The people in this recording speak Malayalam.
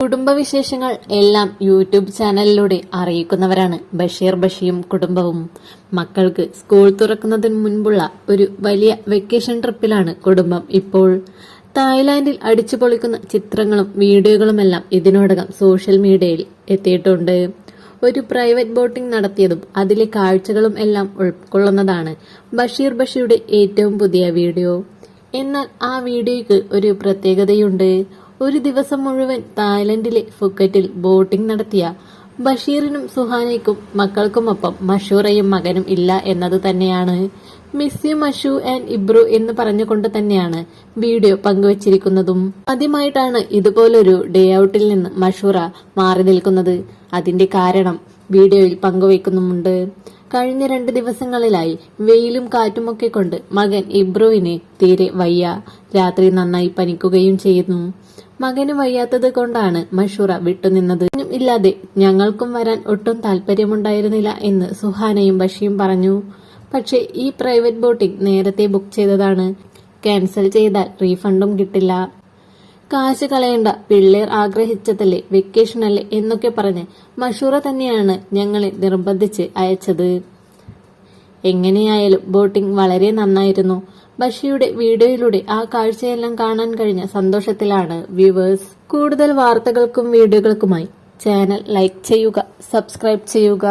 കുടുംബവിശേഷങ്ങൾ എല്ലാം യൂട്യൂബ് ചാനലിലൂടെ അറിയിക്കുന്നവരാണ് ബഷീർ ബഷിയും കുടുംബവും. മക്കൾക്ക് സ്കൂൾ തുറക്കുന്നതിന് മുൻപുള്ള ഒരു വലിയ വെക്കേഷൻ ട്രിപ്പിലാണ് കുടുംബം ഇപ്പോൾ. തായ്ലാന്റിൽ അടിച്ചു പൊളിക്കുന്ന ചിത്രങ്ങളും വീഡിയോകളുമെല്ലാം ഇതിനോടകം സോഷ്യൽ മീഡിയയിൽ എത്തിയിട്ടുണ്ട്. ഒരു പ്രൈവറ്റ് ബോട്ടിംഗ് നടത്തിയതും അതിലെ കാഴ്ചകളും എല്ലാം ഉൾക്കൊള്ളുന്നതാണ് ബഷീർ ബഷിയുടെ ഏറ്റവും പുതിയ വീഡിയോ. എന്നാൽ ആ വീഡിയോയ്ക്ക് ഒരു പ്രത്യേകതയുണ്ട്. ഒരു ദിവസം മുഴുവൻ തായ്ലൻഡിലെ ഫുക്കറ്റിൽ ബോട്ടിംഗ് നടത്തിയ ബഷീറിനും സുഹാനയ്ക്കും മക്കൾക്കുമൊപ്പം മഷൂറയും മകനും ഇല്ല എന്നത് തന്നെയാണ്. Miss you Mashu and Ibru എന്ന് പറഞ്ഞുകൊണ്ട് തന്നെയാണ് വീഡിയോ പങ്കുവച്ചിരിക്കുന്നതും. ആദ്യമായിട്ടാണ് ഇതുപോലൊരു ഡേ ഔട്ടിൽ നിന്ന് മഷൂറ മാറി നിൽക്കുന്നത്. അതിന്റെ കാരണം വീഡിയോയിൽ പങ്കുവയ്ക്കുന്നുമുണ്ട്. കഴിഞ്ഞ രണ്ട് ദിവസങ്ങളിലായി വെയിലും കാറ്റുമൊക്കെ കൊണ്ട് മകൻ ഇബ്രുവിനെ തീരെ വയ്യ. രാത്രി നന്നായി പനിക്കുകയും ചെയ്യുന്നു. മകന് വയ്യാത്തത് കൊണ്ടാണ് മഷൂറ വിട്ടുനിന്നത്. ഇല്ലാതെ ഞങ്ങൾക്കും വരാൻ ഒട്ടും താല്പര്യമുണ്ടായിരുന്നില്ല എന്ന് സുഹാനയും ബഷിയും പറഞ്ഞു. പക്ഷേ ഈ പ്രൈവറ്റ് ബോട്ടിംഗ് നേരത്തെ ബുക്ക് ചെയ്തതാണ്. ക്യാൻസൽ ചെയ്താൽ റീഫണ്ടും കിട്ടില്ല. കാശ് കളയണ്ട. പിള്ളേർ ആഗ്രഹിച്ചതല്ലേ വെക്കേഷനല്ലേ എന്നൊക്കെ പറഞ്ഞ് മഷൂറ തന്നെയാണ് ഞങ്ങളെ നിർബന്ധിച്ച് അയച്ചത്. എങ്ങനെയായാലും ബോട്ടിംഗ് വളരെ നന്നായിരുന്നു. ബഷിയുടെ വീഡിയോയിലൂടെ ആ കാഴ്ചയെല്ലാം കാണാൻ കഴിഞ്ഞ സന്തോഷത്തിലാണ് വ്യൂവേഴ്സ്. കൂടുതൽ വാർത്തകൾക്കും വീഡിയോകൾക്കുമായി ചാനൽ ലൈക്ക് ചെയ്യുക സബ്സ്ക്രൈബ് ചെയ്യുക.